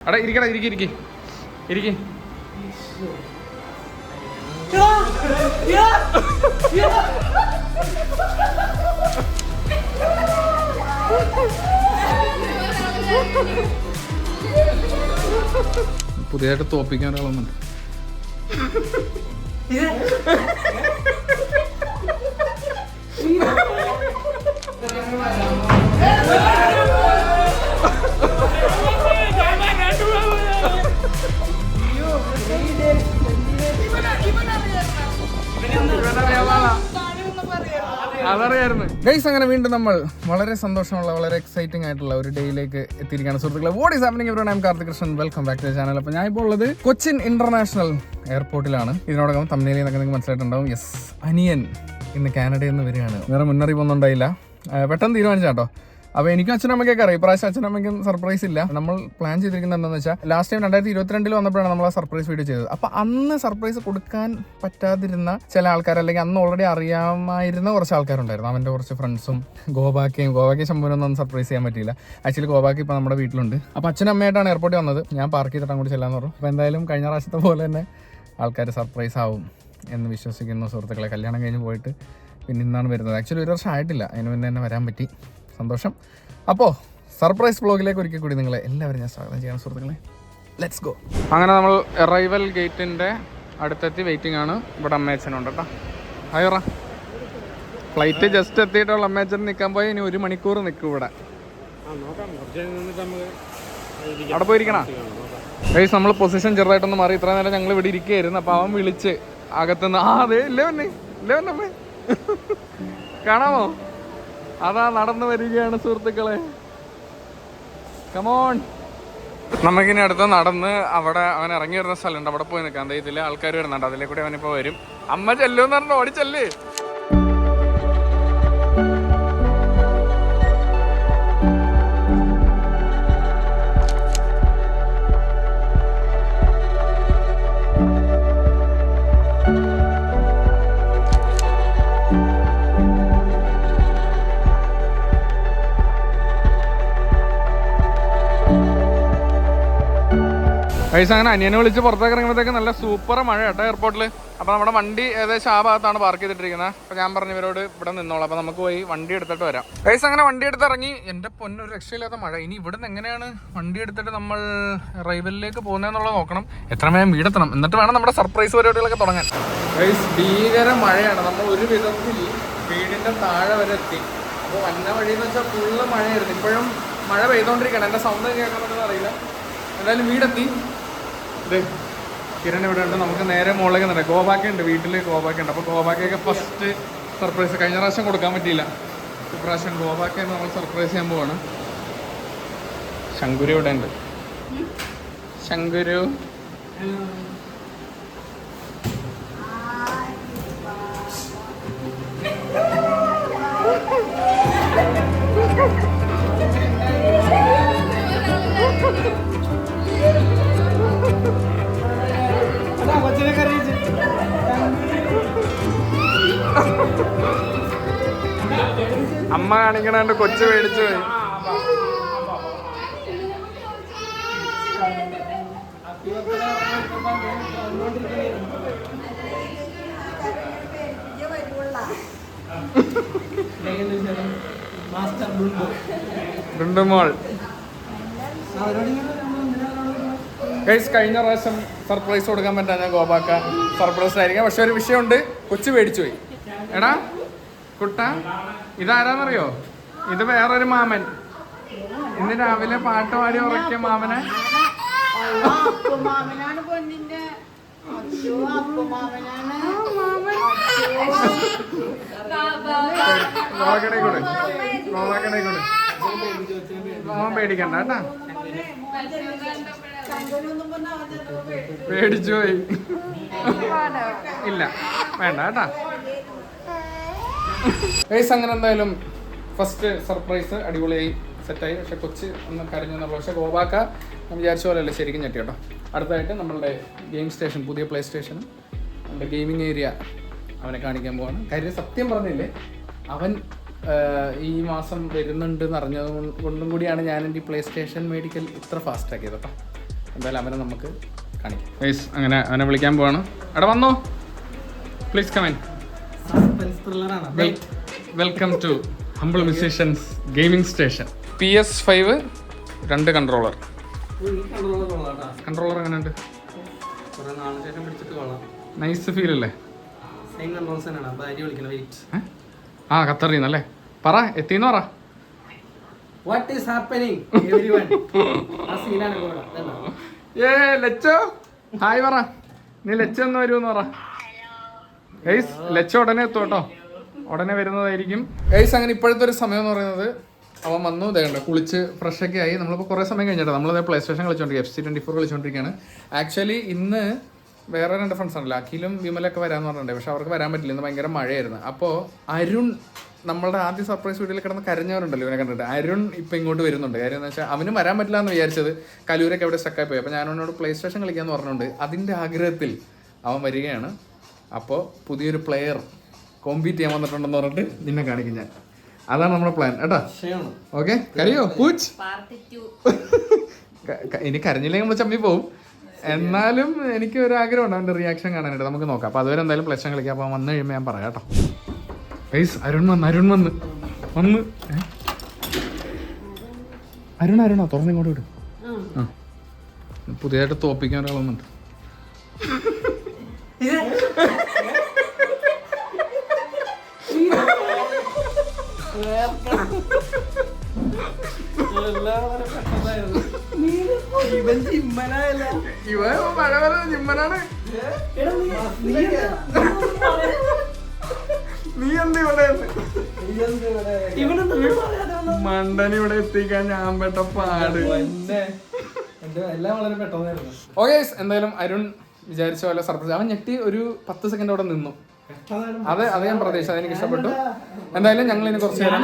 എടാ ഇരിക്കടാ ഇരിക്കി ഇരിക്കി. ഇരിക്കി. പുതിയതായിട്ട് തോപ്പിക്കാൻ ഒരാളൊന്നുണ്ട് ഗൈസ് അങ്ങനെ വീണ്ടും നമ്മൾ വളരെ സന്തോഷമുള്ള വളരെ എക്സൈറ്റിംഗ് ആയിട്ടുള്ള ഒരു ഡേയിലേക്ക് എത്തിയിരിക്കുകയാണ്. സുഹൃത്തുക്കളെ വോട്ട് ഈസ് ഹാപ്പനിങ് ഇവിടെ നാം Karthik Krishnan welcome back to channel അപ്പോൾ ഞാൻ ഇപ്പോൾ ഉള്ളത് കൊച്ചിൻ ഇന്റർനാഷണൽ എയർപോർട്ടിലാണ് ഇതിനോടകം നിന്നൊക്കെ നിങ്ങൾക്ക് മനസ്സിലായിട്ടുണ്ടാവും. യെസ് അനിയൻ ഇന്ന് കാനഡയിൽ നിന്ന് വരികയാണ്. വേറെ മുന്നറിയിപ്പൊന്നും ഉണ്ടായില്ല. പെട്ടെന്ന് തീരുമാനിച്ചാട്ടോ. അപ്പോൾ എനിക്കും അച്ഛനും അമ്മയ്ക്കൊക്കെ അറിയാം. ഇപ്രാവശ്യം അച്ഛനും അമ്മയ്ക്കും സർപ്രൈസ് ഇല്ല. നമ്മൾ പ്ലാൻ ചെയ്തിരിക്കുന്നത് എന്താണെന്ന് വെച്ചാൽ ലാസ്റ്റ് ടൈം രണ്ടായിരത്തി ഇരുപത്തിരണ്ടിൽ വന്നപ്പോഴാണ് നമ്മൾ ആ സർപ്രൈസ് വീഡിയോ ചെയ്തത്. അപ്പോൾ അന്ന് സർപ്രൈസ് കൊടുക്കാൻ പറ്റാതിരുന്ന ചില ആൾക്കാർ അല്ലെങ്കിൽ അന്ന് ഓൾറെഡി അറിയാമായിരുന്ന കുറച്ച് ആൾക്കാരുണ്ടായിരുന്നു. അവന്റെ കുറച്ച് ഫ്രണ്ട്സും ഗോവാക്കയും ഗോവാക്കയും ശമ്പൂരൊന്നും സർപ്രൈസ് ചെയ്യാൻ പറ്റിയില്ല. ആക്ച്വലി ഗോവാക്ക് ഇപ്പോൾ നമ്മുടെ വീട്ടിലുണ്ട്. അപ്പോൾ അച്ഛനമ്മയായിട്ടാണ് എയർപോർട്ടിൽ വന്നത്. ഞാൻ പാർക്ക് ചെയ്തിട്ട് അങ്ങോട്ട് ചെല്ലാന്ന് പറഞ്ഞു. അപ്പോൾ എന്തായാലും കഴിഞ്ഞ പ്രാവശ്യത്തെ പോലെ തന്നെ ആൾക്കാർ സർപ്രൈസ് ആവും എന്ന് വിശ്വസിക്കുന്ന സുഹൃത്തുക്കളെ കല്യാണം കഴിഞ്ഞ് പോയിട്ട് പിന്നെ ഇന്നാണ് വരുന്നത്. ആക്ച്വലി ഒരു വർഷം ആയിട്ടില്ല. അതിന് മുന്നേ തന്നെ വരാൻ പറ്റി. സന്തോഷം. അപ്പോൾ സർപ്രൈസ് ബ്ലോഗിലേക്ക് ഒരിക്കൽ കൂടി നിങ്ങളെ എല്ലാവരും ഞാൻ സ്വാഗതം ചെയ്യണം സുഹൃത്തുക്കളെ. ലെറ്റ്സ് ഗോ അങ്ങനെ നമ്മൾ അറൈവൽ ഗേറ്റിന്റെ അടുത്തെത്തി വെയിറ്റിംഗ് ആണ്. ഇവിടെ അമ്മയച്ചനുണ്ട് കേട്ടോ ഹയറ ഫ്ലൈറ്റ് ജസ്റ്റ് എത്തിയിട്ടുള്ള അമ്മയച്ചൻ നിൽക്കാൻ പോയി ഇനി ഒരു മണിക്കൂർ നിൽക്കും ഇവിടെ. അവിടെ പോയിരിക്കണ? ഗൈസ് നമ്മൾ പൊസിഷൻ ചെറുതായിട്ടൊന്ന് മാറി. ഇത്ര നേരം ഞങ്ങൾ ഇവിടെ ഇരിക്കുകയായിരുന്നു. അപ്പോൾ അവൻ വിളിച്ച് അകത്തുനിന്ന് ആ അതെ ഇല്ലേ ഇല്ലേ കാണാമോ? അതാ നടന്നു വരികയാണ് സുഹൃത്തുക്കളെ. കമോൺ നമുക്കിനി അടുത്ത് നടന്ന് അവിടെ അവൻ ഇറങ്ങി വരുന്ന സ്ഥലമുണ്ട്. അവിടെ പോയി നിൽക്കാം. ഇതിൽ ആൾക്കാർ വരുന്നുണ്ട്. അതിലെ കൂടി അവനിപ്പോൾ വരും. അമ്മ ചെല്ലുമെന്ന് പറഞ്ഞു ഓടിച്ചല്ലേ പൈസ അങ്ങനെ അനിയനെ വിളിച്ച് പുറത്തേക്ക് ഇറങ്ങുമ്പോഴത്തേക്ക് നല്ല സൂപ്പർ മഴ കേട്ടോ എയർപോർട്ടിൽ അപ്പോൾ നമ്മുടെ വണ്ടി ഏകദേശം ആ ഭാഗത്താണ് പാർക്ക് ചെയ്തിട്ടിരിക്കുന്നത് അപ്പോൾ ഞാൻ പറഞ്ഞു ഇവരോട് ഇവിടെ നിന്നോളാം. അപ്പോൾ നമുക്ക് പോയി വണ്ടി എടുത്തിട്ട് വരാം. പൈസ അങ്ങനെ വണ്ടി എടുത്ത് ഇറങ്ങി. എന്റെ പൊന്നൊരു രക്ഷയില്ലാത്ത മഴ. ഇനി ഇവിടുന്ന് എങ്ങനെയാണ് വണ്ടി എടുത്തിട്ട് നമ്മൾ റൈവലിലേക്ക് പോകുന്നതെന്നുള്ളത് നോക്കണം. എത്ര വേഗം വീടെത്തണം. എന്നിട്ട് വേണം നമ്മുടെ സർപ്രൈസ് പരിപാടികളൊക്കെ തുടങ്ങാൻ. ഗൈസ് ഭീകര മഴയാണ്. നമ്മൾ ഒരു വിധത്തിൽ വീടിന്റെ താഴെ വരെ എത്തി. അപ്പോൾ വന്ന വഴി എന്ന് വെച്ചാൽ ഫുള്ള് മഴയായിരുന്നു. ഇപ്പോഴും മഴ പെയ്തുകൊണ്ടിരിക്കുകയാണ് എന്റെ സൗണ്ട് പറ്റുന്നത് അറിയില്ല. എന്തായാലും വീടെത്തി. കിരൺ ഇവിടെ ഉണ്ട്. നമുക്ക് നേരെ മുകളിലേക്ക് നിന്നേ ഗോവാക്ക ഉണ്ട്. വീട്ടിൽ ഗോവാക്ക ഉണ്ട്. അപ്പോൾ ഗോവാക്കയൊക്കെ ഫസ്റ്റ് സർപ്രൈസ് കഴിഞ്ഞ പ്രാവശ്യം കൊടുക്കാൻ പറ്റിയില്ല. ഇപ്രാവശ്യം ഗോവാക്ക നമ്മൾ സർപ്രൈസ് ചെയ്യാൻ പോവാണ്. ശങ്കുരു ഇവിടെ ഉണ്ട്. ശങ്കുരു. അമ്മ കാണിക്കണ കൊച്ചു മേടിച്ചു. പോയി കഴിഞ്ഞ പ്രാവശ്യം സർപ്രൈസ് കൊടുക്കാൻ പറ്റാ ഞാൻ ഗോപാക്ക. സർപ്രൈസ് ആയിരിക്കാം. പക്ഷെ ഒരു വിഷയമുണ്ട്. കൊച്ചു മേടിച്ചു പോയി എടാ കുട്ട ഇതാരാന്നറിയോ? ഇത് വേറൊരു മാമൻ. ഇന്ന് രാവിലെ പാട്ട് പാടി ഉറക്കിയ മാമനെ. മോൻ പേടിക്കണ്ട കേട്ടാ. പേടിച്ചു പോയി. ഇല്ല വേണ്ട കേട്ടാ. ഗൈസ് അങ്ങനെ എന്തായാലും ഫസ്റ്റ് സർപ്രൈസ് അടിപൊളിയായി സെറ്റായി. പക്ഷെ കൊച്ചി ഒന്ന് കരഞ്ഞു എന്നുള്ള പക്ഷെ ഗോവാക്ക ഞാൻ വിചാരിച്ച പോലെയല്ല ശരിക്കും ഞെട്ടി കേട്ടോ. അടുത്തായിട്ട് നമ്മളുടെ ഗെയിം സ്റ്റേഷൻ പുതിയ പ്ലേ സ്റ്റേഷനും നമ്മുടെ ഗെയിമിംഗ് ഏരിയ അവനെ കാണിക്കാൻ പോവാണ്. കാര്യം സത്യം പറഞ്ഞില്ലേ അവൻ ഈ മാസം വരുന്നുണ്ട് എന്ന് അറിഞ്ഞത് കൊണ്ടും കൂടിയാണ് ഞാൻ എന്റെ പ്ലേ സ്റ്റേഷൻ മേടിക്കൽ ഇത്ര ഫാസ്റ്റ് ആക്കിയത് കേട്ടോ. എന്തായാലും അവനെ നമുക്ക് കാണിക്കാം. അങ്ങനെ അവനെ വിളിക്കാൻ പോവാണ്. എടാ വന്നോ. Please come on welcome to humble musicians gaming station P S five രണ്ട് കൺട്രോളർ കൺട്രോളർ എങ്ങനെയുണ്ട്? നൈസ് ഫീൽ അല്ലേ? ആ ഖത്തറിന്നല്ലേ പറ എത്തിന്ന് പറ. വാട്ട് ഈസ് ഹാപ്പനിങ് എവരിവൺ ആ സീനാണ് ഇവിടെ. ഏ ലച്ചോ. ഹായ് പറ. നീ ലച്ചോ എന്ന് വരുമെന്ന് പറ. ഗൈസ് ലച്ച ഉടനെ എത്തും ഉടനെ വരുന്നതായിരിക്കും. ഗൈസ് അങ്ങനെ ഇപ്പോഴത്തെ ഒരു സമയം എന്ന് പറയുന്നത് അവൻ വന്നു ഇതേണ്ട കുളിച്ച് ഫ്രഷ് ഒക്കെ ആയി. നമ്മളിപ്പോൾ കുറേ സമയം കഴിഞ്ഞിട്ട് നമ്മളത് പ്ലേ സ്റ്റേഷൻ കളിച്ചോണ്ടിരിക്കുക എഫ് സി ട്വന്റി ഫോർ കളിച്ചോണ്ടിരിക്കുകയാണ് ആക്ച്വലി ഇന്ന് വേറെ രണ്ട് ഫ്രണ്ട്സ് ഉണ്ടല്ലോ. അഖിലും വിമലൊക്കെ വരാന്ന് പറഞ്ഞിട്ടുണ്ട് പക്ഷെ അവർക്ക് വരാൻ പറ്റില്ല. ഇന്ന് ഭയങ്കര മഴയായിരുന്നു. അപ്പോൾ അരുൺ നമ്മളുടെ ആദ്യ സർപ്രൈസ് വീട്ടിൽ കിടന്ന് കരഞ്ഞവരുണ്ടല്ലോ ഇവനെ കണ്ടിട്ട്. അരുൺ ഇപ്പം ഇങ്ങോട്ട് വരുന്നുണ്ട്. കാര്യം എന്ന് വെച്ചാൽ അവനും വരാൻ പറ്റില്ല എന്ന് വിചാരിച്ചത് കലൂരൊക്കെ അവിടെ സ്റ്റക്കായി പോയി. അപ്പോൾ ഞാൻ അവനോട് പ്ലേ സ്റ്റേഷൻ കളിക്കാമെന്ന് പറഞ്ഞുകൊണ്ട് അതിന്റെ ആഗ്രഹത്തിൽ അവൻ വരികയാണ്. അപ്പോൾ പുതിയൊരു പ്ലെയർ കോമ്പീറ്റ് ചെയ്യാൻ വന്നിട്ടുണ്ടെന്ന് പറഞ്ഞിട്ട് നിന്നെ കാണിക്കും ഞാൻ. അതാണ് നമ്മുടെ പ്ലാൻ കേട്ടോ? ഓക്കെ കരയോ? പൂച്ച്? ഇനി കരഞ്ഞില്ലെങ്കിൽ നമ്മൾ ചമ്മി പോവും. എന്നാലും എനിക്ക് ഒരു ആഗ്രഹം ഉണ്ട് അവന്റെ റിയാക്ഷൻ കാണാനായിട്ട്. നമുക്ക് നോക്കാം. അപ്പോൾ അതുവരെ എന്തായാലും പ്ലസ് കളിക്കാം അപ്പോൾ വന്നു കഴിയുമ്പോൾ ഞാൻ പറയാം കേട്ടോ. ഗൈസ് അരുൺ വന്ന് അരുൺ വന്ന്. വന്ന്? അരുൺ അരുണാ തുറന്നിങ്ങോട്ട് വിടും. ആ. പുതിയതായിട്ട് തോപ്പിക്കാൻ ഒരാൾ ഇവൻ നീ- ഇവിടെ മണ്ടൻ എത്തിക്കാൻ ഞാൻ പെട്ട പാട് ഓക്കെ എന്തായാലും അരുൺ വിചാരിച്ച പോലെ സർപ്രൈസ് അവൻ ഞെട്ടി ഒരു പത്ത് സെക്കൻഡ് അവിടെ നിന്നു. അത് അത് ഞാൻ പ്രതീക്ഷ. അതെനിക്ക് ഇഷ്ടപ്പെട്ടു. എന്തായാലും ഞങ്ങൾ ഇനി കുറച്ച് നേരം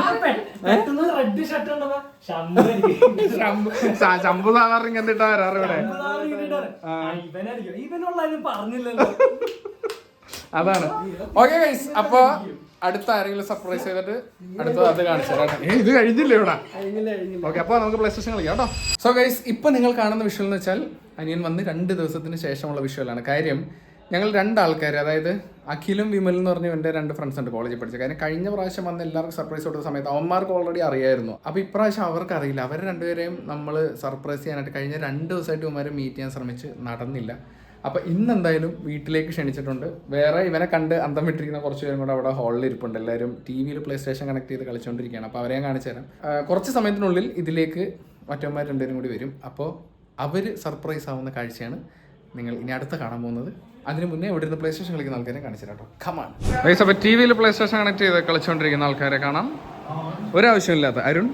എനിക്ക്. ശംഭു സാധാരണ കണ്ടിട്ടാ വരാറ് ഇവിടെ. അതാണ്. ഓക്കെ ഗൈസ് അപ്പൊ അടുത്ത ആരെങ്കിലും സർപ്രൈസ് ചെയ്തിട്ട് അടുത്ത അത് കാണിച്ചു തരാം. ഇത് കഴിഞ്ഞില്ലേ ഇവിടെ? ഓക്കെ അപ്പോൾ നമുക്ക് പ്ലേ സ്റ്റേഷൻ കളിക്കാം കേട്ടോ. സോ ഗൈസ് ഇപ്പൊ നിങ്ങൾ കാണുന്ന വിഷ്വൽ എന്ന് വെച്ചാൽ അനിയൻ വന്ന് രണ്ട് ദിവസത്തിന് ശേഷമുള്ള വിഷ്വലാണ് കാര്യം ഞങ്ങൾ രണ്ടാൾക്കാർ അതായത് അഖിലും വിമൽ എന്ന് പറഞ്ഞ എന്റെ രണ്ട് ഫ്രണ്ട്സ് ഉണ്ട് കോളേജിൽ പഠിച്ചത്. കാരണം കഴിഞ്ഞ പ്രാവശ്യം വന്ന് എല്ലാവർക്കും സർപ്രൈസ് കൊടുത്ത സമയത്ത് അവന്മാർക്ക് ഓൾറെഡി അറിയായിരുന്നു. അപ്പോൾ ഇപ്രാവശ്യം അവർക്ക് അറിയില്ല. അവർ രണ്ടുപേരെയും നമ്മൾ സർപ്രൈസ് ചെയ്യാനായിട്ട് കഴിഞ്ഞ രണ്ട് ദിവസമായിട്ട് ഇവന്മാരെ മീറ്റ് ചെയ്യാൻ ശ്രമിച്ച് നടന്നില്ല. അപ്പോൾ ഇന്ന് എന്തായാലും വീട്ടിലേക്ക് ക്ഷണിച്ചിട്ടുണ്ട്. വേറെ ഇവനെ കണ്ട് അന്തം വിട്ടിരിക്കുന്ന കുറച്ച് പേരും കൂടെ അവിടെ ഹാളിൽ ഇരിപ്പുണ്ട്. എല്ലാവരും ടി വിയിൽ പ്ലേ സ്റ്റേഷൻ കണക്ട് ചെയ്ത് കളിച്ചുകൊണ്ടിരിക്കുകയാണ് അപ്പോൾ അവരെയും കാണിച്ചു തരാം. കുറച്ച് സമയത്തിനുള്ളിൽ ഇതിലേക്ക് മറ്റന്മാർ രണ്ടുപേരും കൂടി വരും. അപ്പോൾ അവർ സർപ്രൈസ് ആവുന്ന കാഴ്ചയാണ് നിങ്ങൾ ഇനി അടുത്ത് കാണാൻ പോകുന്നത്. അതിന് മുന്നേ ഇവിടെ നിന്ന് പ്ലേ സ്റ്റേഷൻ കളിക്കുന്ന ആൾക്കാരെ കാണിച്ചു തരാം കേട്ടോ. കമാൺ അപ്പോൾ ടി വിയിൽ പ്ലേ സ്റ്റേഷൻ കണക്ട് ചെയ്ത് കളിച്ചുകൊണ്ടിരിക്കുന്ന ആൾക്കാരെ കാണാം. ഒരാവശ്യമില്ലാത്ത അരുൺ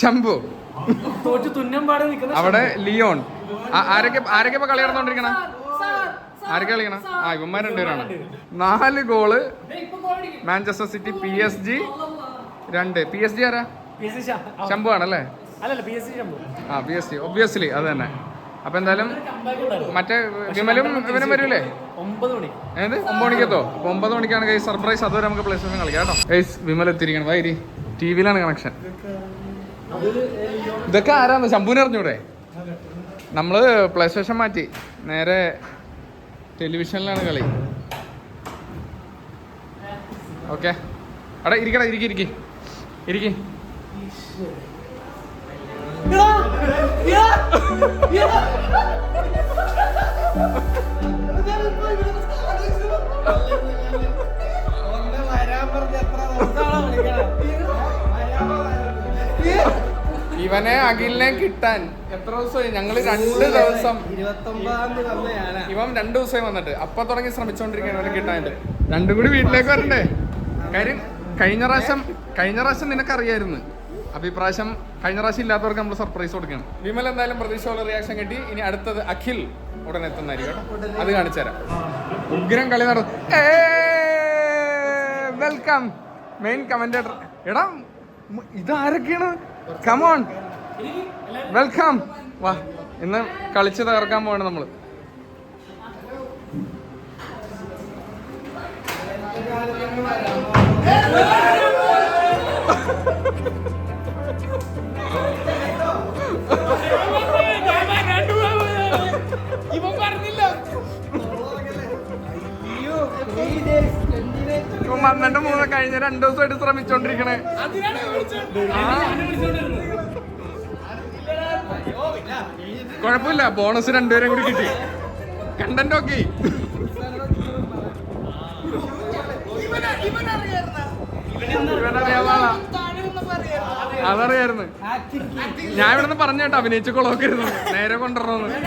ശംഭു അവിടെ ലിയോൺ. ആരൊക്കെ ആരൊക്കെ ഇപ്പൊ കളി നടന്നുകൊണ്ടിരിക്കണം ആരൊക്കെ കളിക്കണം? ആ ഇവന്മാർ രണ്ടുപേരാണ്. നാല് goal Manchester City P S G രണ്ട്. പി എസ് ജി ആരാ? ശംഭു ആണല്ലേ? ആ പി എസ് ജി ഒബ്വിയസ്ലി അത് തന്നെ. അപ്പൊ എന്തായാലും മറ്റേ വിമലും ഇവനും വരൂലേ? ഒമ്പത് മണി. ഏത്? ഒമ്പത് മണിക്കത്തോ അപ്പൊ ഒമ്പത് മണിക്കാണ് കൈ സർപ്രൈസ് അതുവരെ നമുക്ക് പ്ലേ സ്റ്റേഷൻ കളിക്കാം കേട്ടോ. ഗൈസ് വിമൽ എത്തിയിരിക്കണം. വൈരി ടി വിയിലാണ് കണക്ഷൻ ഇതൊക്കെ ആരാന്ന്? ശംഭുവിനെ അറിഞ്ഞൂടെ? നമ്മൾ പ്ലേ സ്റ്റേഷൻ മാറ്റി. നേരെ ടെലിവിഷനിലാണ് കളി. ഓക്കെ അവിടെ ഇരിക്കടാ ഇരിക്കി ഇരിക്കി. ഇരിക്കി. ഇവനെ അഖിലിനെ കിട്ടാൻ. എത്ര ദിവസമായി? ഞങ്ങൾ രണ്ട് ദിവസം. ഇവൻ രണ്ടു ദിവസമായി വന്നിട്ട്. അപ്പൊ തുടങ്ങി ശ്രമിച്ചോണ്ടിരിക്കാൻ കിട്ടാനുണ്ട് കിട്ടാനായിട്ട്. രണ്ടും കൂടി വീട്ടിലേക്ക് വരണ്ടേ? കാര്യം കഴിഞ്ഞ പ്രാവശ്യം കഴിഞ്ഞ പ്രാവശ്യം നിനക്കറിയായിരുന്നു. അപ്പൊ ഈ പ്രാവശ്യം കഴിഞ്ഞ പ്രാവശ്യം ഇല്ലാത്തവർക്ക് നമ്മൾ സർപ്രൈസ് കൊടുക്കണം. വിമൽ എന്തായാലും പ്രതീക്ഷയുള്ള റിയാക്ഷൻ കിട്ടി. ഇനി അടുത്തത് അഖിൽ ഉടനെ എത്തുന്നതായിരിക്കും കേട്ടോ. അത് കാണിച്ചു തരാം. ഉഗ്രം കളി നട വെൽക്കം മെയിൻ കമന്റേറ്റർ എടാ ഇതാരൊക്കെയാണ്? കമോൺ വെൽക്കം വാ ഇന്ന് കളിച്ച് തകർക്കാൻ പോവാണ് നമ്മൾ. ഇവൻ പറഞ്ഞില്ല മൂന്ന് കഴിഞ്ഞ രണ്ടു ദിവസമായിട്ട് ശ്രമിച്ചോണ്ടിരിക്കണേ. കുഴപ്പമില്ല ബോണസ് രണ്ടുപേരും കൂടി കിട്ടി. കണ്ടന്റ് ഓക്കെ അതറിയായിരുന്നു. ഞാൻ ഇവിടെ നിന്ന് പറഞ്ഞേട്ടോ അഭിനയിച്ച് കൊളോക്കരുത് നേരെ കൊണ്ടുവരണമെന്ന്.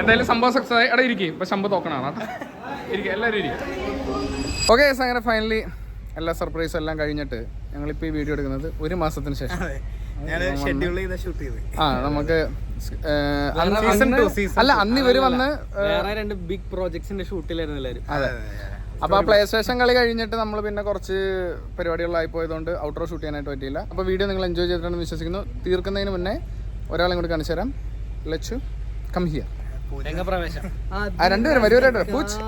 എന്തായാലും സംഭവം സക്സസ് ആയി. അവിടെ ഇരിക്കും. ഇപ്പൊ ശമ്പ തോക്കണാണ് ഇരിക്കും എല്ലാവരും ഇരിക്കും. ഓക്കെ അങ്ങനെ ഫൈനലി എല്ലാ സർപ്രൈസും എല്ലാം കഴിഞ്ഞിട്ട് ഞങ്ങളിപ്പോൾ ഈ വീഡിയോ എടുക്കുന്നത് ഒരു മാസത്തിന് ശേഷം. ഞാൻ ഷെഡ്യൂൾ ചെയ്ത ഷൂട്ട് ചെയ്ത്. ആ നമുക്ക് അല്ല അന്ന് ഇവർ വന്ന് വേറെ രണ്ട് ബിഗ് പ്രോജക്ട്സിന്റെ ഷൂട്ടിലായിരുന്നു എല്ലാവരും അതെ. അപ്പൊ ആ പ്ലേ സ്റ്റേഷൻ കളി കഴിഞ്ഞിട്ട് നമ്മൾ പിന്നെ കുറച്ച് പരിപാടികളായി പോയതുകൊണ്ട് ഔട്ട്ഡോർ ഷൂട്ട് ചെയ്യാനായിട്ട് പറ്റിയില്ല. അപ്പൊ വീഡിയോ നിങ്ങൾ എൻജോയ് ചെയ്തിട്ടുണ്ടെന്ന് വിശ്വസിക്കുന്നു. തീർക്കുന്നതിന് മുന്നേ ഒരാളെ കൂടി കാണിച്ചു തരാം ലച്ചു കം ഹിയർ രംഗപ്രവേശം. ആ രണ്ടുപേരും വരും പൂച്ച്.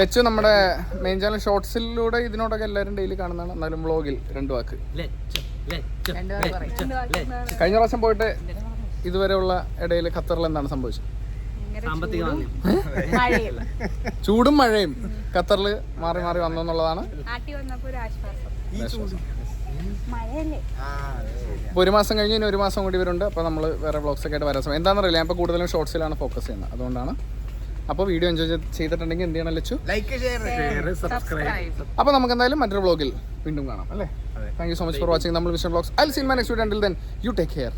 ലച്ചു നമ്മുടെ മെയിൻ ചാനൽ ഷോർട്സിലൂടെ ഇതിനോടൊക്കെ എല്ലാവരും ഡെയിലി കാണുന്നതാണ്. എന്നാലും വ്ളോഗിൽ രണ്ട് വാക്ക്. കഴിഞ്ഞ പ്രാവശ്യം പോയിട്ട് ഇതുവരെയുള്ള ഇടയിൽ ഖത്തറിൽ എന്താണ് സംഭവിച്ചത്? ചൂടും മഴയും. ഖത്തറിൽ മാറി മാറി വന്നു എന്നുള്ളതാണ് നാട്ടിൽ അപ്പോൾ ഒരു മാസം കഴിഞ്ഞ് ഇനി ഒരു മാസം കൂടി വരുന്നുണ്ട് അപ്പോൾ നമ്മൾ വേറെ വ്ളോഗ്സ് ഒക്കെ ആയിട്ട് വരാൻ സമയം. എന്താണെന്നറിയില്ല ഞാൻ ഇപ്പോൾ കൂടുതലും ഷോർട്സിലാണ് ഫോക്കസ് ചെയ്യുന്നത്. അതുകൊണ്ടാണ്. അപ്പോൾ വീഡിയോ എൻജോയ് ചെയ്തിട്ടുണ്ടെങ്കിൽ എന്ത് ചെയ്യണം ലച്ചു? ലൈക്ക് ഷെയർ സബ്സ്ക്രൈബ് അപ്പോൾ നമുക്ക് എന്തായാലും മറ്റൊരു വ്ളോഗിൽ വീണ്ടും കാണാം അല്ലേ? Thank you so much for watching നമ്മൾ vision vlogs I seen my next video then you take care